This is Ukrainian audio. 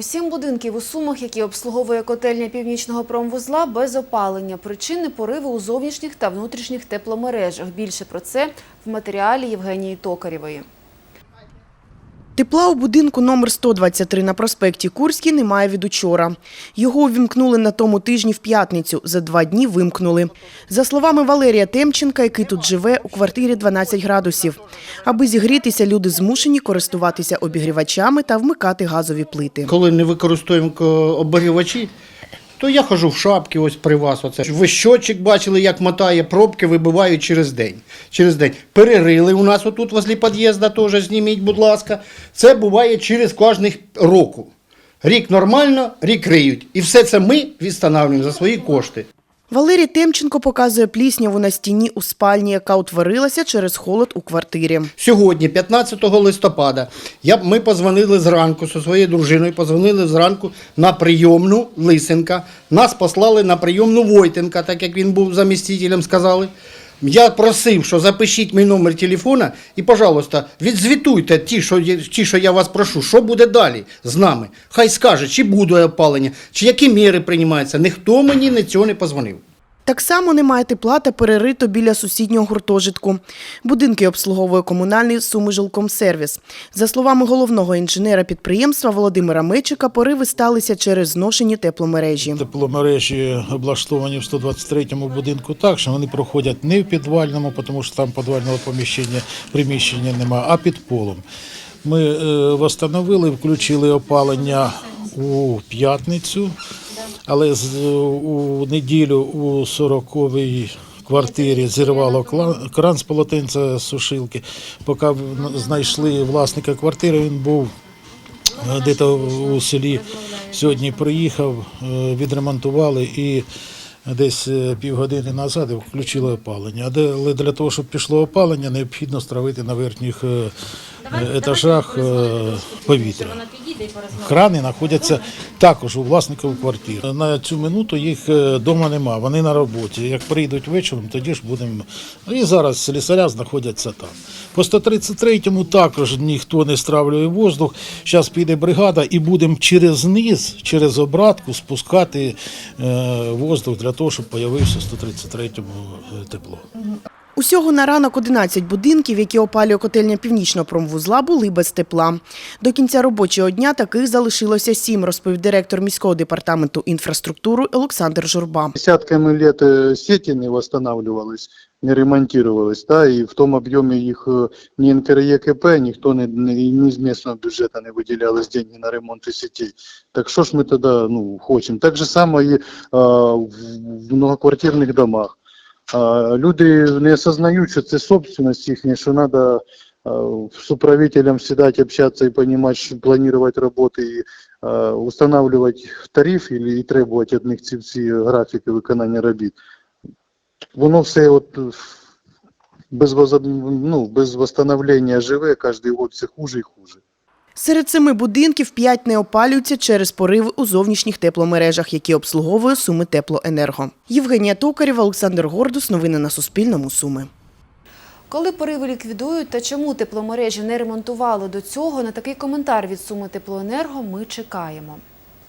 Сім будинків у Сумах, які обслуговує котельня північного промвузла, без опалення. Причини пориви у зовнішніх та внутрішніх тепломережах. Більше про це в матеріалі Євгенії Токарєвої. Тепла у будинку номер 123 на проспекті Курській немає від учора. Його увімкнули на тому тижні в п'ятницю. За два дні вимкнули. За словами Валерія Темченка, який тут живе, у квартирі 12 градусів. Аби зігрітися, люди змушені користуватися обігрівачами та вмикати газові плити. Коли не використовуємо ко- обігрівачі, то я хожу в шапки, ось при вас. Оце. Ви щочик бачили, як мотає пробки, вибивають через день. Через день. Перерили у нас отут возле під'їзду, теж зніміть, будь ласка. Це буває через кожних року. Рік нормально, рік риють. І все це ми відстановлюємо за свої кошти. Валерій Темченко показує плісняву на стіні у спальні, яка утворилася через холод у квартирі. Сьогодні, 15 листопада, я, ми позвонили зранку зі своєю дружиною, позвонили зранку на прийомну Лисенка. Нас послали на прийомну Войтенка, так як він був замістителем, сказали. Я просив, що запишіть мій номер телефона і, пожалуйста, відзвітуйте ті, що, ті, що я вас прошу, що буде далі з нами. Хай скаже, чи буде опалення, чи які міри приймаються. Ніхто мені на цього не позвонив. Так само немає тепла та перерито біля сусіднього гуртожитку. Будинки обслуговує комунальний «Сумижилкомсервіс». За словами головного інженера підприємства Володимира Мечика, пориви сталися через зношені тепломережі. Тепломережі облаштовані в 123-му будинку так, що вони проходять не в підвальному, тому що там підвального поміщення, приміщення немає, а під полом. Ми е, встановили, включили опалення у п'ятницю, але у неділю у 40-й квартирі зірвало кран з полотенця сушилки. Поки знайшли власника квартири, він був Е, десь у селі сьогодні приїхав, е, відремонтували і десь е, півгодини назад включили опалення. Але для того, щоб пішло опалення, необхідно стравити на верхніх е, е, етажах повітря. Крани знаходяться також у власників квартир. На цю минуту їх вдома нема, вони на роботі. Як прийдуть вечором, тоді ж будемо. І зараз слісаря знаходяться там. По 133-му також ніхто не стравлює воздух. Зараз піде бригада і будемо через низ, через обратку спускати воздух для того, щоб з'явився в 133-му е, тепло. Усього на ранок 11 будинків, які опалює котельня північного промвузла, були без тепла. До кінця робочого дня таких залишилося сім, розповів директор міського департаменту інфраструктури Олександр Журба. Десятками літ сіті сети не восстанавливались, не ремонтировались, да, и в том объеме их э, ни НКРЕКП, никто не, не, ни из местного бюджета не выделялось деньги на ремонт сетей. Так что ж мы тогда, ну, хотим? Так же самое и а, в, в многоквартирных домах. А, люди не осознають, що це собственность їхня, що надо а, с управителем сідати, общаться и понимать, что планировать работы и а, устанавливать тариф или і требувати від них ці всі графіки виконання робіт. Воно все от е, без, ну, без восстановлення живе, кожен год все хуже і хуже. Серед семи будинків п'ять не опалюються через пориви у зовнішніх тепломережах, які обслуговує Суми Теплоенерго. Євгенія Токарєва, Олександр Гордус. Новини на Суспільному. Суми. Коли пориви ліквідують та чому тепломережі не ремонтували до цього, на такий коментар від Суми Теплоенерго ми чекаємо.